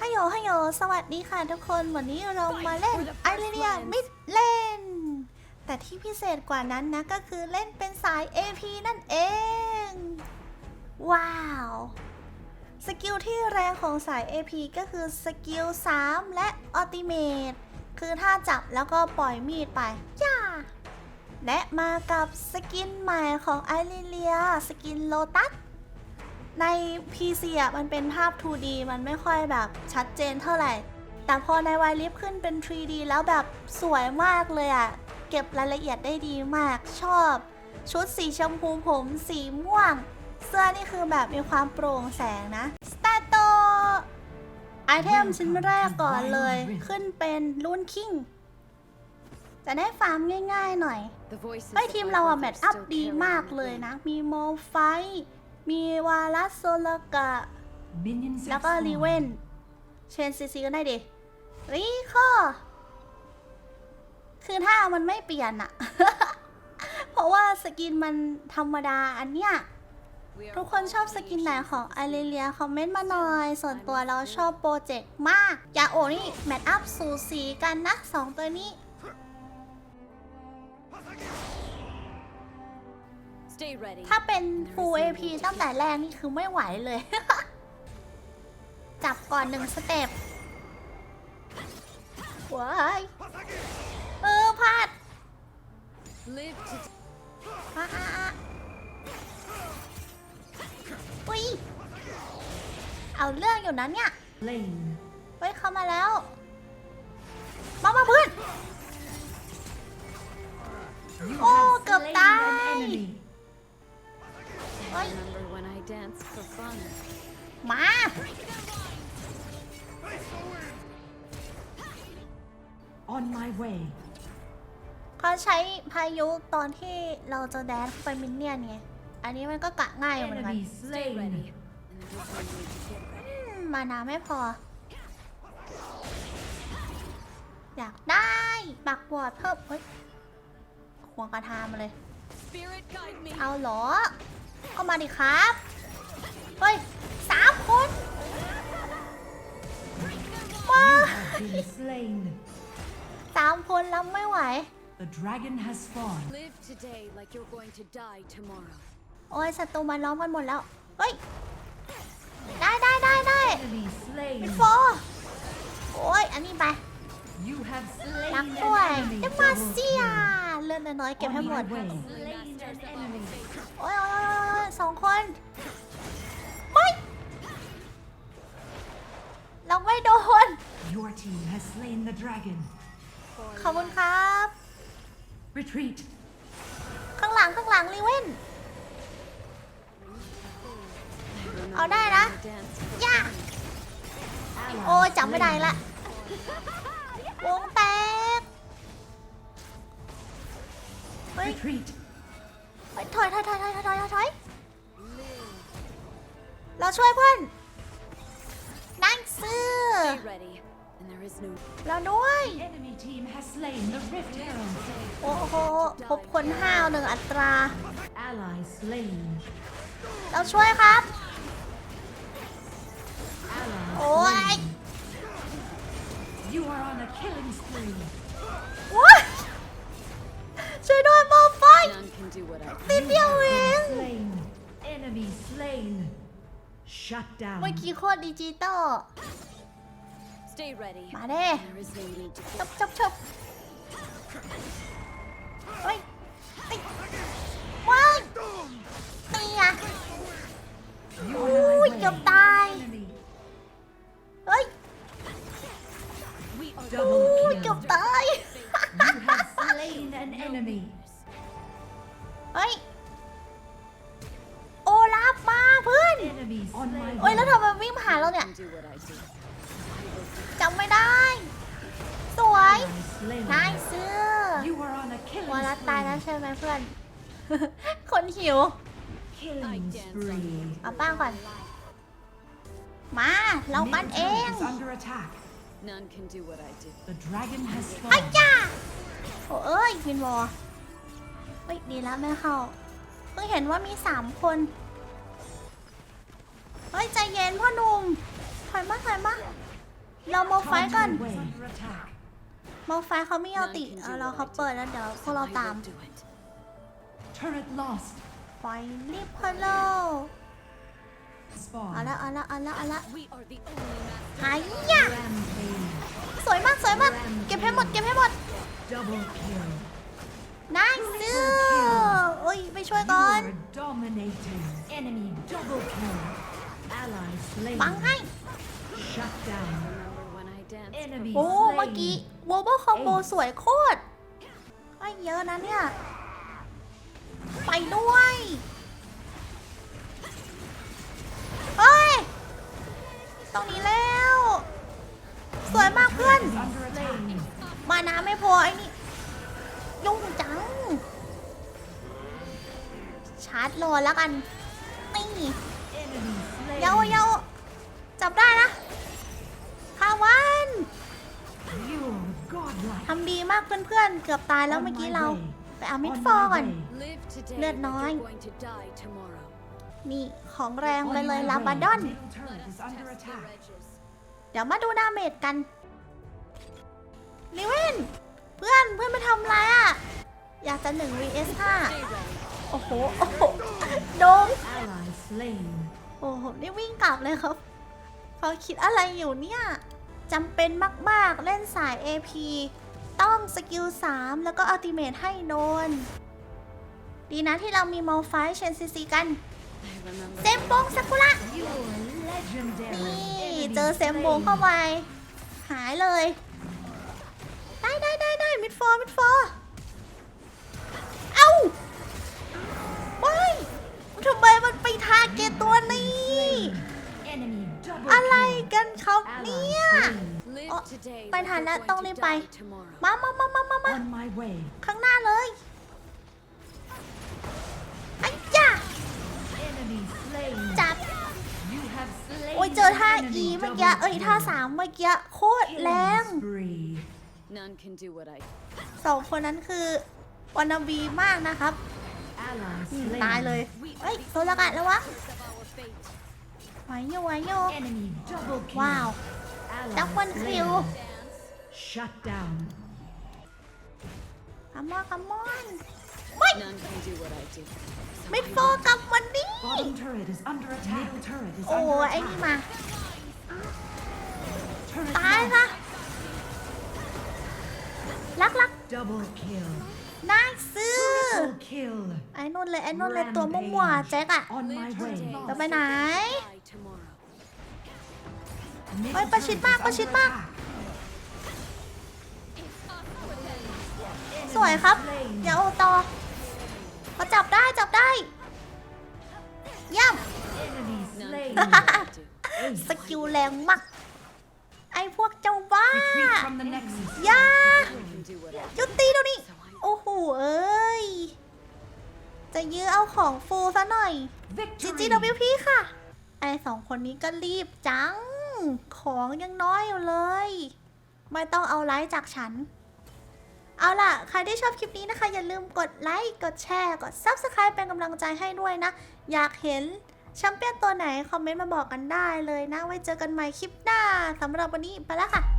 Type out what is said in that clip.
ฮัลโหลฮัลโหลสวัสดีค่ะทุกคน วันนี้เรามาเล่นไอเรียมิดเล่นแต่ที่พิเศษกว่านั้นนะ ก็คือเล่นเป็นสาย AP นั่นเอง ว้าว สกิลที่แรงของสาย AP ก็คือสกิล 3 และอัลติเมตคือถ้าจับแล้วก็ปล่อยมีดไปย่าและมากับสกินใหม่ของไอริเลีย สกินโลตัส ใน PC อะมันเป็นภาพ 2D มันไม่ค่อยแบบชัดเจนเท่าไหร่ แต่พอในวายลิฟขึ้นเป็น 3D แล้วแบบสวยมากเลยอะ เก็บรายละเอียดได้ดีมากชอบ ชุดสีชมพูผมสีม่วง เสื้อนี่คือแบบมีความโปร่งแสงนะ สตาร์โตไอเทมชิ้นแรกก่อนเลย ขึ้นเป็นรุ่นคิงจะได้ฟาร์มง่ายๆหน่อย เฮ้ยทีมเราอะแมทอัพดีมากเลยนะ มีโมไฟท์ มีวาลัสโซลกะ Minions แล้ว have ก็ spawned. รีเวนเชนซีซีก็ได้ดิรีคอคือถ้ามันไม่เปลี่ยนอะ เพราะว่าสกินมันธรรมดาอันเนี้ย ทุกคนชอบสกินไหนของไอเเลียคอมเมนต์มาหน่อย ส่วนตัวเราชอบโปรเจกต์มากยาโอนี่ แมทอัพสูสีกันนะสองตัวนี้ Stay ready. ถ้าเป็น Full AP ตั้งแต่แรกนี่คือไม่ไหวเลย จับก่อนหนึ่งสเต็ปว้ายเออพลาด Live to อะอะอะอุ้ย เอาเรื่องอยู่นะเนี่ย Slain. เฮ้ยเข้ามาแล้ว มามาเพื่อน You Oh, have กือบ slain ตาย an enemy. Oi. remember when I danced for fun. มา On my way. เขาใช้พายุตอนที่เราจะแดนเข้าไปมินเนี่ยนไง อันนี้มันก็กะง่ายอยู่เหมือนกัน Enemy Stay ready. slain. And there's no need to get ready. อืมมานาไม่พอ อยากได้ปักวอร์ดเพิ่มเฮ้ยควงกระทามาเลย Spirit guide me. เอาเหรอ ก็มาดิครับ เฮ้ยสามคนมา Have been slain. สามคนแล้วไม่ไหว The dragon has spawned. Live today like you're going to die tomorrow. โอ้ยศัตรูมาล้อมกันหมดแล้ว เฮ้ย ได้ได้ได้ได้ Enemy เป็น slain. โฟโอ้ย อันนี้ไป You have slain รัก an ด้วย enemy. เอ็มมาเซีย Double เลือดน้อยๆเก็บ kill. ให้ On หมด my way. Slain an enemy. โอ้ยโอ้ยโอ้ยโอ้ย สองคนเฮ้ยเราไม่โดน Your team has slain the dragon. ขอบคุณครับ Retreat. ข้างหลังข้างหลังรีเว่น Remember Ở đây when đó. I danced for ย่า Ally โอ้ยจำไม่ได้ slain. ละ วงแตกเฮ้ย Retreat. เฮ้ยถอยถอยถอยถอยถอยถอยถอย เราช่วยเพื่อนนั่งซื้อ Stay ready. And there is no เราด้วย Enemy team has slain the rift herald. โอ้โหพบคนห้าวหนึ่งอัตรา Ally slain. เราช่วยครับ Ally โอ้ย slain. You are on a killing spree. ว้ายช่วยด้วยโมไฟ none can do what I นิดเดียวเอง Slain. Enemy slain. Shut down. เมื่อกี้โคตรดิจิตอล Stay ready. มาเด้ There is no need to ชบชบชบเฮ้ยเฮ้ยว้ายตีอะ You Ui, are on my chụp way. ำไมวิ่งมาหาเราเนี่ย can do what I do. จำไม่ได้ สวย Ally slain. นายซื้อ You are on a killing วอลาตายแล้ว spree. ใช่ไหมเพื่อน คนหิว Killing spree. เอาป้างก่อน มา เราปั้นเอง Middle turret is under attack. None can do what I do. The dragon has ไอ้ spawned. จ้าโอ้เอ้ยวินวอร์เฮ้ย ดีแล้วไม่เข้า เพิ่งเห็นว่ามีสามคนเฮ้ยใจเย็นพ่อหนุ่มถอยมาถอยมาเรามาไฟท์กัน Way. Under attack. มาไฟเขาไม่เอาติเออเราเขาเปิดแล้วเดี๋ยวพวกเราตาม Turret lost. ไฟรีบพะโลเอาละเอาละเอาละเอาละหายะสวยมากสวยมากเก็บให้หมดเก็บให้หมด Double kill. ได้ซื้อโอ้ยไปช่วยก่อน You are dominating. Enemy double kill. Ally slain. บังให้ Shut down. Remember when I danced? Enemy โอ้ slain. เมื่อกี้วอลเบอร์คอมโบสวยโคตรไอ้เยอะนะเนี่ย ไปด้วยเฮ้ย ตรงนี้แล้ว สวยมากเพื่อน Under attack. มาน้ำไม่พอไอ้นี่ ยุ่งจัง ชาร์จรอแล้วกันนี่ Enemy slain. เยาเยาจับได้นะคาวันทำดีมากเพื่อนๆ เกือบตายแล้วเมื่อกี้เรา ไปเอามิดฟอก่อน เลือดน้อย นี่ของแรงไปเลยลาบาดอน เดี๋ยวมาดูดาเมจกันลิเวนเพื่อนเพื่อนมาทำไรอะ อยากจะหนึ่ง vs 5โอ้โห โอ้โห โดน โอ้โหนี่วิ่งกลับเลยครับ เขาคิดอะไรอยู่เนี่ยจำเป็นมากๆ เล่นสาย AP ต้องสกิล 3 แล้วก็อัลติเมทให้โดน ดีนะที่เรามีมอลไฟเชนซีซีกัน I remember เซมบงซากุระ You are legendary. นี่ Enemy เจอเซมบง slain. เข้าไป หายเลย ได้ได้ได้ได้มิดฟอร์มิดฟ ไมมันไปทาร์เกตตัวนี้ Enemy double อะไร kill. กันครับ Ally เนี่ย slain. Live Ờ, today, phải but thả you're nát going tông to đi die bay. tomorrow. มามามามามามา On my way. ข้างหน้าเลยไอ้จ้า Enemy slain. จับ You have slain โอ้ยเจอท่า an enemy E เมื่อกี้ double เอ้ย ท่า kill. สามเมื่อกี้โคตรแรง Killing spree. None can do what I สองคนนั้นคือวันนาบีมากนะครับ Ally อืม slain. ตายเลย เฮ้ยโซลากะแล้ววะ of our fate. ไหวอยู่ไหวอยู่ Enemy double kill. ว้าว Ally ดับเบิลคิว slain. Dance. Shut down. คัมอนคัมอน None can do what I do. So มิด I โฟกลับวันนี้ Bottom turret is under attack. Middle turret is โอ้ under ไอ้นี่ attack. มา Turret ตาย lost. ซะลักลัก น่าซื้อไอ้นุ่นเลยไอ้นุ่นเลยตัวมั่วๆแจ็คอะจะไปไหน Middle Ôi, Pachita, tower is สวยครับ เดี๋ยวต่อเาจับได้จับได้เยี่ยมสกิลแรงมาก ไอ้พวกเจ้าบ้าอย่าหยุดตีเดี๋ยวนี้ เอ้ย จะยื้อเอาของฟูซะหน่อยจี Victory. จีดวิพี่ค่ะ ไอ้สองคนนี้ก็รีบจัง ของยังน้อยอยู่เลย ไม่ต้องเอาไลค์จากฉัน เอาล่ะ ใครที่ชอบคลิปนี้นะคะ อย่าลืมกดไลค์ กดแชร์ กด Subscribe เป็นกำลังใจให้ด้วยนะ อยากเห็นแชมเปี้ยนตัวไหน คอมเมนต์มาบอกกันได้เลยนะ ไว้เจอกันใหม่คลิปหน้าสำหรับวันนี้ไปแล้วค่ะ